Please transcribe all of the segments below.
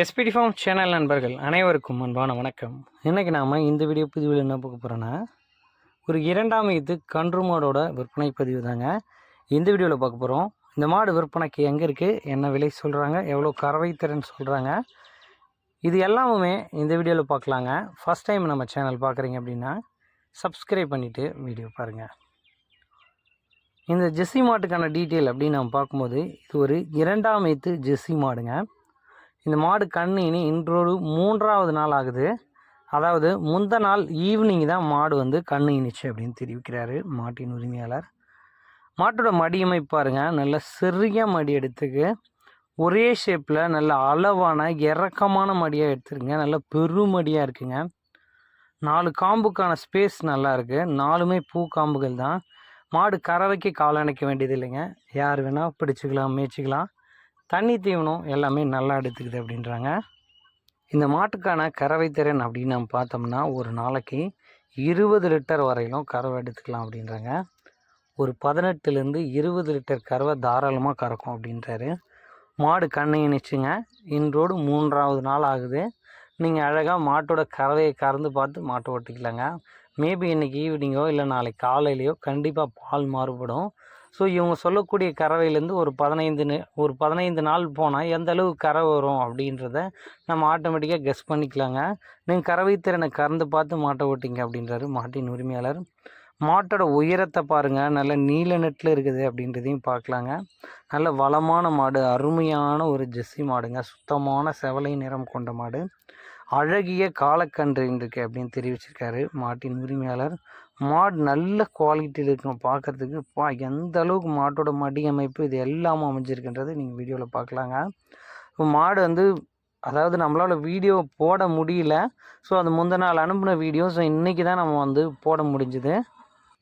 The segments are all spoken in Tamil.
எஸ்பிடி ஃபார்ம் சேனல் நண்பர்கள் அனைவருக்கும் அன்பான வணக்கம். இன்றைக்கி நாம் இந்த வீடியோ பதிவில் என்ன பார்க்க போகிறோன்னா ஒரு இரண்டாம் இது கன்று மாடோட விற்பனை பதிவு தாங்க. இந்த வீடியோவில் பார்க்க போகிறோம் இந்த மாடு விற்பனைக்கு எங்கே இருக்குது என்ன விலை சொல்கிறாங்க எவ்வளோ கறவை திறன் சொல்கிறாங்க இது எல்லாமுமே இந்த வீடியோவில் பார்க்கலாங்க. ஃபஸ்ட் டைம் நம்ம சேனல் பார்க்குறீங்க அப்படின்னா சப்ஸ்கிரைப் பண்ணிவிட்டு வீடியோ பாருங்கள் இந்த ஜெஸ்ஸி மாட்டுக்கான டீட்டெயில் அப்படின்னு நம்ம பார்க்கும்போது இது ஒரு இரண்டாம் எய்த்து ஜெஸ்ஸி மாடுங்க. இந்த மாடு கண் இனி இன்றொரு மூன்றாவது நாள் ஆகுது. அதாவது முந்த நாள் ஈவினிங் தான் மாடு வந்து கண்ணு இனிச்சு அப்படின்னு தெரிவிக்கிறாரு மாட்டின் உரிமையாளர். மாட்டோட மடியமை பாருங்க. நல்ல சிறிய மடி எடுத்துக்கு. ஒரே ஷேப்பில் நல்ல அளவான இறக்கமான மடியாக எடுத்துருங்க. நல்ல பெருமடியாக இருக்குங்க. நாலு காம்புக்கான ஸ்பேஸ் நல்லா இருக்குது நாலுமே பூ காம்புகள் தான். மாடு கறவைக்கு காலணைக்க வேண்டியது இல்லைங்க. யார் வேணால் பிடிச்சிக்கலாம் மேய்ச்சிக்கலாம். தண்ணி தீவனம் எல்லாமே நல்லா எடுத்துக்குது அப்படின்றாங்க. இந்த மாட்டுக்கான கறவை திறன் அப்படின்னு நம்ம பார்த்தோம்னா ஒரு நாளைக்கு இருபது லிட்டர் வரையிலும் கறவை எடுத்துக்கலாம் அப்படின்றாங்க. ஒரு பதினெட்டுலேருந்து இருபது லிட்டர் கறவை தாராளமாக கறக்கும் அப்படின்றாரு. மாடு கண்ணை இணைச்சுங்க. இன்றோடு மூன்றாவது நாள் ஆகுது. நீங்கள் அழகாக மாட்டோட கறவையை கறந்து பார்த்து மாட்டை ஓட்டிக்கலாங்க. மேபி இன்றைக்கி ஈவினிங்கோ இல்லை நாளைக்கு காலையிலையோ கண்டிப்பாக பால் மாறுபடும். ஸோ இவங்க சொல்லக்கூடிய கறவையிலேருந்து ஒரு பதினைந்து ஒரு பதினைந்து நாள் போனால் எந்த அளவு கறவை வரும் அப்படின்றத நம்ம ஆட்டோமேட்டிக்காக கெஸ் பண்ணிக்கலாங்க. நீங்கள் கறவை திறனை கறந்து பார்த்து மாட்டை ஓட்டிங்க அப்படின்றாரு மாட்டின் உரிமையாளர். மாட்டோட உயரத்தை பாருங்கள் நல்ல நீல நெட்டில் இருக்குது அப்படின்றதையும் பார்க்கலாங்க. நல்ல வளமான மாடு அருமையான ஒரு ஜெஸ்ஸி மாடுங்க சுத்தமான செவலை நிறம் கொண்ட மாடு. அழகிய காலக்கன்று இருக்கு அப்படின்னு தெரிவிச்சிருக்காரு மாட்டின் உரிமையாளர். மாடு நல்ல குவாலிட்டியில் இருக்கும் பார்க்குறதுக்கு. பா எந்த அளவுக்கு மாட்டோட மடி அமைப்பு இது எல்லாமே அமைஞ்சிருக்குன்றது நீங்கள் வீடியோவில் பார்க்கலாங்க. மாடு வந்து அதாவது நம்மளால் வீடியோ போட முடியல. ஸோ அது முந்தின நாள் அனுப்பின வீடியோ ஸோ இன்றைக்கி தான் நம்ம வந்து போட முடிஞ்சுது.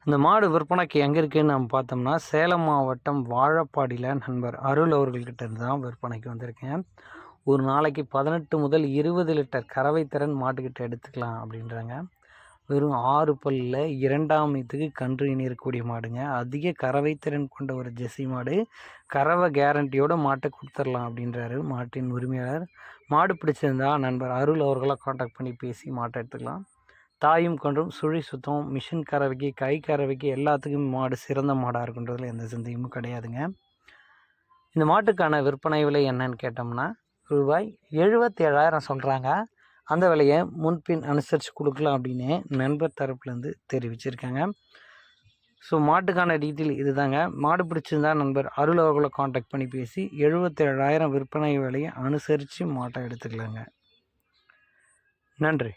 இந்த மாடு விற்பனைக்கு எங்கே இருக்குதுன்னு நம்ம பார்த்தோம்னா சேலம் மாவட்டம் வாழப்பாடியில் நண்பர் அருள் அவர்கள்கிட்ட இருந்து தான் விற்பனைக்கு வந்திருக்கேன். ஒரு நாளைக்கு பதினெட்டு முதல் இருபது லிட்டர் கறவை திறன் மாட்டுக்கிட்ட எடுத்துக்கலாம் அப்படின்றாங்க. வெறும் ஆறு பல்லில் இரண்டாம் இதுக்கு கன்று இணையக்கூடிய இருக்கக்கூடிய மாடுங்க. அதிக கறவை திறன் கொண்ட ஒரு ஜெர்சி மாடு கறவை கேரண்டியோட மாட்டை கொடுத்துடலாம் அப்படின்றாரு மாட்டின் உரிமையாளர். மாடு பிடிச்சிருந்தா நண்பர் அருள் அவர்களை காண்டாக்ட் பண்ணி பேசி மாட்டை எடுத்துக்கலாம். தாயும் கொன்றும் சுழி சுத்தம் மிஷின் கறவைக்கு கை கறவைக்கு எல்லாத்துக்கும் மாடு சிறந்த மாடாக இருக்குன்றதுல எந்த சந்தேகமும் கிடையாதுங்க. இந்த மாட்டுக்கான விற்பனை விலை என்னன்னு கேட்டோம்னா ரூபாய் எழுபத்தேழாயிரம் சொல்கிறாங்க அந்த விலையை முன்பின் அனுசரித்து கொடுக்கலாம் அப்படின்னு நண்பர் தரப்புலேருந்து தெரிவிச்சிருக்காங்க. ஸோ மாட்டுக்கான டீட்டெயில் இதுதாங்க. மாடு பிடிச்சிருந்தா நண்பர் அருள் அவர்களை காண்டாக்ட் பண்ணி பேசி எழுபத்தேழாயிரம் விற்பனை விலையை அனுசரித்து மாட்டை எடுத்துக்கலாங்க. நன்றி.